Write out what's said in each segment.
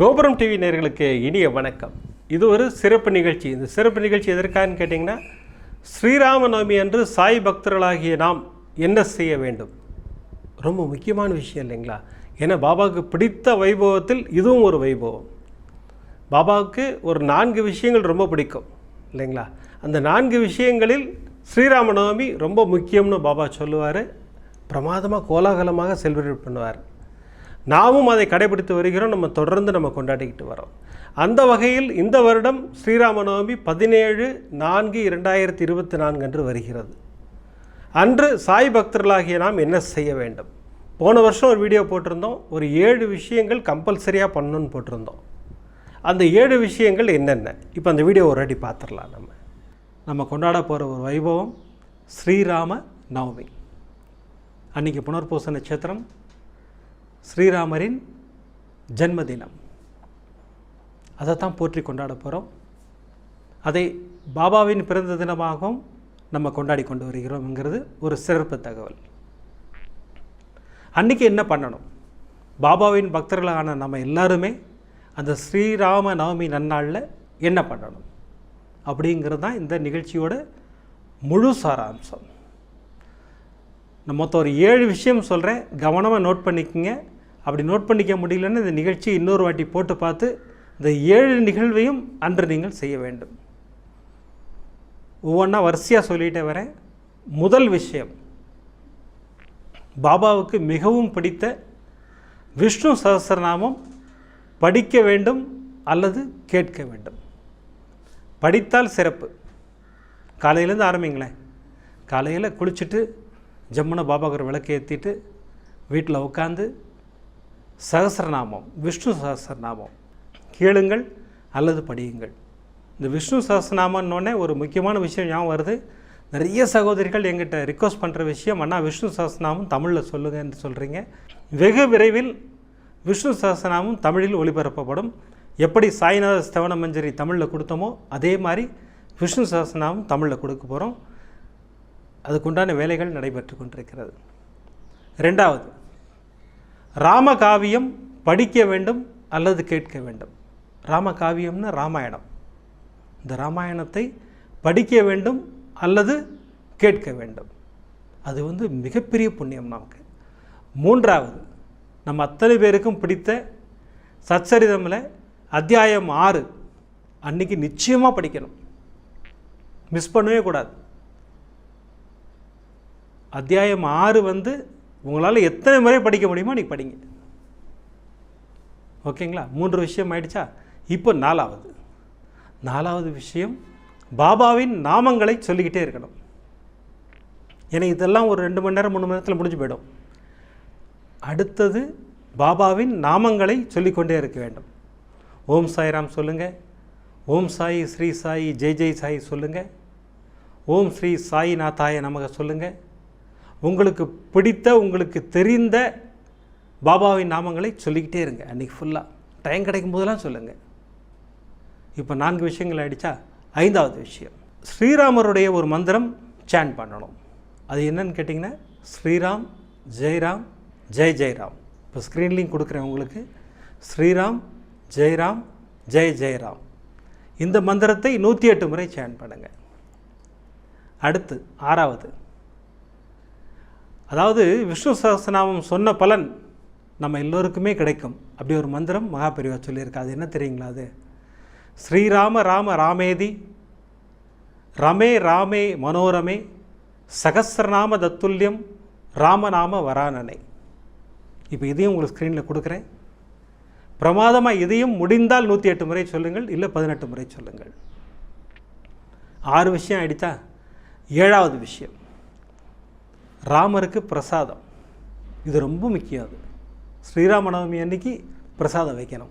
கோபுரம் டிவி நேர்களுக்கு இனிய வணக்கம். இது ஒரு சிறப்பு நிகழ்ச்சி. இந்த சிறப்பு நிகழ்ச்சி எதற்கான்னு கேட்டிங்கன்னா ஸ்ரீராம நவமி அன்று சாய் பக்தர்களாகிய நாம் என்ன செய்ய வேண்டும்? ரொம்ப முக்கியமான விஷயம் இல்லைங்களா? ஏன்னா பாபாவுக்கு பிடித்த வைபவத்தில் இதுவும் ஒரு வைபவம். பாபாவுக்கு ஒரு நான்கு விஷயங்கள் ரொம்ப பிடிக்கும் இல்லைங்களா? அந்த நான்கு விஷயங்களில் ஸ்ரீராம நவமி ரொம்ப முக்கியம்னு பாபா சொல்லுவார். பிரமாதமாக கோலாகலமாக செலிப்ரேட் பண்ணுவார். நாமும் அதை கடைபிடித்து வருகிறோம் நம்ம தொடர்ந்து நம்ம கொண்டாடிக்கிட்டு வரோம். அந்த வகையில் இந்த வருடம் ஸ்ரீராம நவமி பதினேழு நான்கு இரண்டாயிரத்தி இருபத்தி நான்கு அன்று வருகிறது. அன்று சாய் பக்தர்களாகிய நாம் என்ன செய்ய வேண்டும்? போன வருஷம் ஒரு வீடியோ போட்டிருந்தோம் ஒரு ஏழு விஷயங்கள் கம்பல்சரியாக பண்ணணும்னு போட்டிருந்தோம். அந்த ஏழு விஷயங்கள் என்னென்ன? இப்போ அந்த வீடியோ ஒரு அடி பார்த்துடலாம் நம்ம. நம்ம கொண்டாட போகிற ஒரு வைபவம் ஸ்ரீராம நவமி அன்றைக்கி புனர்பூச நட்சத்திரம் ஸ்ரீராமரின் ஜென்மதினம். அதைத்தான் போற்றி கொண்டாட போகிறோம் அதை பாபாவின் பிறந்த தினமாகவும் நம்ம கொண்டாடி கொண்டு வருகிறோம்ங்கிறது ஒரு சிறப்பு தகவல். அன்றைக்கி என்ன பண்ணணும்? பாபாவின் பக்தர்களான நம்ம எல்லாருமே அந்த ஸ்ரீராம நவமி நன்னாளில் என்ன பண்ணணும்? அப்படிங்கிறது தான் இந்த நிகழ்ச்சியோட முழு சாராம்சம். நான் மொத்தம் ஒரு ஏழு விஷயம் சொல்கிறேன் கவனமாக நோட் பண்ணிக்கோங்க. அப்படி நோட் பண்ணிக்க முடியலன்னு இந்த நிகழ்ச்சி இன்னொரு வாட்டி போட்டு பார்த்து இந்த ஏழு நிகழ்வையும் அன்று நீங்கள் செய்ய வேண்டும். ஒவ்வொன்றா வரிசையாக சொல்லிகிட்டே வரேன். முதல் விஷயம் பாபாவுக்கு மிகவும் பிடித்த விஷ்ணு சகசரநாமம் படிக்க வேண்டும் அல்லது கேட்க வேண்டும். படித்தால் சிறப்பு. காலையிலேருந்து ஆரம்பிங்களேன். காலையில் குளிச்சுட்டு ஜம்முன பாபாகர் விளக்கேற்றிட்டு விளக்கு ஏற்றிட்டு வீட்டில் உட்காந்து சகஸ்ரநாமம் விஷ்ணு சகசரநாமம் கேளுங்கள் அல்லது படியுங்கள். இந்த விஷ்ணு சகஸ்ரநாமன்னொடனே ஒரு முக்கியமான விஷயம் ஞாபகம் வருது. நிறைய சகோதரிகள் எங்கிட்ட ரிக்வஸ்ட் பண்ணுற விஷயம் அண்ணா விஷ்ணு சகசநாமம் தமிழில் சொல்லுங்கன்னு சொல்கிறீங்க வெகு விரைவில் விஷ்ணு சகசநாமம் தமிழில் ஒளிபரப்பப்படும். எப்படி சாய்நாத ஸ்தவன மஞ்சரி தமிழில் கொடுத்தோமோ அதே மாதிரி விஷ்ணு சகசநாமம் தமிழில் கொடுக்க போகிறோம் அதுக்குண்டான வேலைகள் நடைபெற்று கொண்டிருக்கிறது ரெண்டாவது ராமகாவியம் படிக்க வேண்டும் அல்லது கேட்க வேண்டும்? ராமகாவியம்னு ராமாயணம். இந்த ராமாயணத்தை படிக்க வேண்டும் அல்லது கேட்க வேண்டும்? அது வந்து மிகப்பெரிய புண்ணியம் நமக்கு. மூன்றாவது நம்ம அத்தனை பேருக்கும் பிடித்த சச்சரிதமில் அத்தியாயம் ஆறு. அன்னைக்கு நிச்சயமாக படிக்கணும். மிஸ் பண்ணவே கூடாது. அத்தியாயம் ஆறு வந்து உங்களால் எத்தனை முறை படிக்க முடியுமோ நீங்கள் படிங்க. ஓகேங்களா? மூன்று விஷயம் ஆயிடுச்சா? இப்போ நாலாவது. நாலாவது விஷயம் பாபாவின் நாமங்களை சொல்லிக்கிட்டே இருக்கணும். ஏன்னா இதெல்லாம் ஒரு ரெண்டு மணி நேரம் மூணு மணி நேரத்தில் முடிஞ்சு போயிடும். அடுத்தது பாபாவின் நாமங்களை சொல்லிக்கொண்டே இருக்க வேண்டும். ஓம் சாய்ராம் சொல்லுங்கள் ஓம் சாய் ஸ்ரீ சாய் ஜெய் ஜெய் சாய் சொல்லுங்கள் ஓம் ஸ்ரீ சாய்நாதாய நமக சொல்லுங்கள் உங்களுக்கு பிடித்த உங்களுக்கு தெரிந்த பாபாவின் நாமங்களை சொல்லிக்கிட்டே இருங்க. அன்றைக்கி ஃபுல்லாக டைம் கிடைக்கும் போதெல்லாம் சொல்லுங்கள் இப்போ நான்கு விஷயங்கள் ஆயிடுச்சா? ஐந்தாவது விஷயம். ஸ்ரீராமருடைய ஒரு மந்திரம் சேன் பண்ணணும். அது என்னன்னு கேட்டிங்கன்னா ஸ்ரீராம் ஜெய்ராம் ஜெய் ஜெயராம். இப்போ ஸ்க்ரீன்லேயும் கொடுக்குறேன் உங்களுக்கு. ஸ்ரீராம் ஜெய்ராம் ஜெய் ஜெயராம். இந்த மந்திரத்தை நூற்றி எட்டு முறை சேன் பண்ணுங்கள் அடுத்து ஆறாவது. அதாவது விஷ்ணு சகசநாமம் சொன்ன பலன் நம்ம எல்லோருக்குமே கிடைக்கும். அப்படி ஒரு மந்திரம் மகாபெரிவா சொல்லியிருக்கு. அது என்ன தெரியுங்களா அது? ஸ்ரீராம ராம ராமேதி ரமே ராமே மனோரமே சகசிரநாம தத்துல்யம் ராமநாம வரானனை. இப்போ இதையும் உங்களுக்கு ஸ்க்ரீனில் கொடுக்குறேன். பிரமாதமாக இதையும் முடிந்தால் நூற்றி எட்டு முறை சொல்லுங்கள் இல்லை பதினெட்டு முறை சொல்லுங்கள். ஆறு விஷயம் ஆயிடுச்சா? ஏழாவது விஷயம். ராமருக்கு பிரசாதம். இது ரொம்ப முக்கியம் அது. ஸ்ரீராம நவமி அன்னைக்கு பிரசாதம் வைக்கணும்.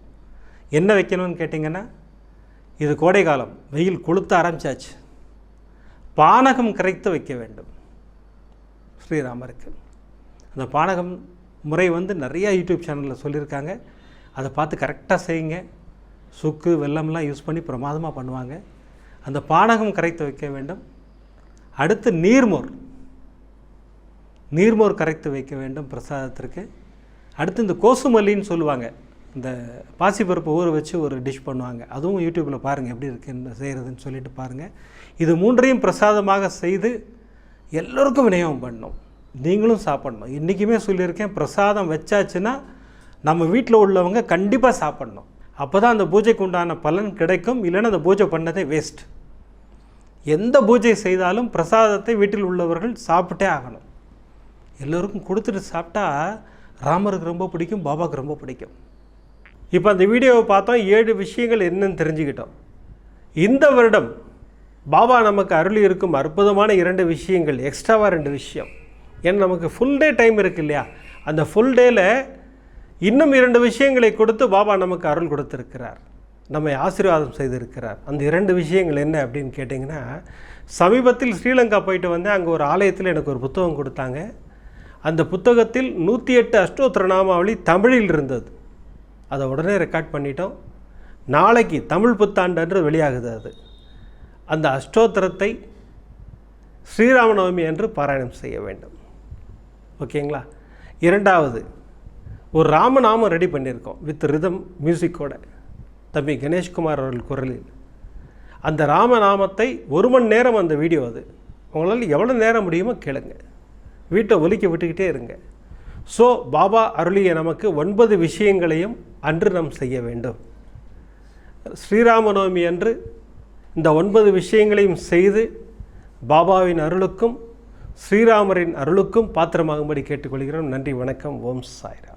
என்ன வைக்கணும்னு கேட்டிங்கன்னா இது கோடை காலம். வெயில் கொளுத்த ஆரம்பிச்சாச்சு. பானகம் கரைத்து வைக்க வேண்டும். ஸ்ரீராமருக்கு. அந்த பானகம் முறை வந்து நிறையா யூடியூப் சேனலில் சொல்லியிருக்காங்க. அதை பார்த்து கரெக்டாக செய்யுங்க. சுக்கு வெல்லம்லாம் யூஸ் பண்ணி பிரமாதமாக பண்ணுவாங்க. அந்த பானகம் கரைத்து வைக்க வேண்டும். அடுத்து நீர்மோர். நீர்மோர் கரைத்து வைக்க வேண்டும் பிரசாதத்திற்கு. அடுத்து இந்த கோசுமல்லின்னு சொல்லுவாங்க. இந்த பாசிப்பருப்பு ஊற வச்சு ஒரு டிஷ் பண்ணுவாங்க. அதுவும் யூடியூப்பில் பாருங்கள் எப்படி இருக்குன்னு செய்கிறதுன்னு சொல்லிட்டு பாருங்கள் இது மூன்றையும் பிரசாதமாக செய்து எல்லோருக்கும் விநியோகம் பண்ணணும் நீங்களும் சாப்பிடணும். இன்றைக்குமே சொல்லியிருக்கேன் பிரசாதம் வச்சாச்சுன்னா நம்ம வீட்டில் உள்ளவங்க கண்டிப்பாக சாப்பிடணும். அப்போ தான் அந்த பூஜைக்கு உண்டான பலன் கிடைக்கும். இல்லைன்னா அந்த பூஜை பண்ணதே வேஸ்ட் எந்த பூஜை செய்தாலும் பிரசாதத்தை வீட்டில் உள்ளவர்கள் சாப்பிட்டே ஆகணும். எல்லோருக்கும் கொடுத்துட்டு சாப்பிட்டா ராமருக்கு ரொம்ப பிடிக்கும் பாபாவுக்கு ரொம்ப பிடிக்கும். இப்போ அந்த வீடியோவை பார்த்தோம் ஏழு விஷயங்கள் என்னன்னு தெரிஞ்சுக்கிட்டோம். இந்த வருடம் பாபா நமக்கு அருள் இருக்கும் அற்புதமான இரண்டு விஷயங்கள் எக்ஸ்ட்ராவாக ரெண்டு விஷயம். ஏன்னா நமக்கு ஃபுல் டே டைம் இருக்கு இல்லையா? அந்த ஃபுல் டேயில் இன்னும் இரண்டு விஷயங்களை கொடுத்து பாபா நமக்கு அருள் கொடுத்துருக்கிறார். நம்மை ஆசீர்வாதம் செய்திருக்கிறார். அந்த இரண்டு விஷயங்கள் என்ன அப்படின்னு கேட்டிங்கன்னா சமீபத்தில் ஸ்ரீலங்கா போயிட்டு வந்தேன். அங்கே ஒரு ஆலயத்தில் எனக்கு ஒரு புத்தகம் கொடுத்தாங்க. அந்த புத்தகத்தில் நூற்றி எட்டு அஷ்டோத்திர நாமாவளி தமிழில் இருந்தது. அதை உடனே ரெக்கார்ட் பண்ணிட்டோம். நாளைக்கு தமிழ் புத்தாண்டு வெளியாகுது அது. அந்த அஷ்டோத்திரத்தை ஸ்ரீராமநவமி என்று பாராயணம் செய்ய வேண்டும். ஓகேங்களா இரண்டாவது ஒரு ராமநாமம் ரெடி பண்ணியிருக்கோம் வித் ரிதம் மியூசிக்கோட தம்பி கணேஷ்குமார் அவர்கள் குரலில். அந்த ராமநாமத்தை ஒரு மணி நேரம் அந்த வீடியோ அது. உங்களால் எவ்வளோ நேரம் முடியுமோ கேளுங்கள் வீட்டை ஒலிக்க விட்டுக்கிட்டே இருங்க. ஸோ பாபா அருளிய நமக்கு ஒன்பது விஷயங்களையும் அன்று நாம் செய்ய வேண்டும். ஸ்ரீராமநவமி அன்று இந்த ஒன்பது விஷயங்களையும் செய்து பாபாவின் அருளுக்கும் ஸ்ரீராமரின் அருளுக்கும் பாத்திரமாகும்படி கேட்டுக்கொள்கிறோம். நன்றி வணக்கம். ஓம் சாய்ராம்.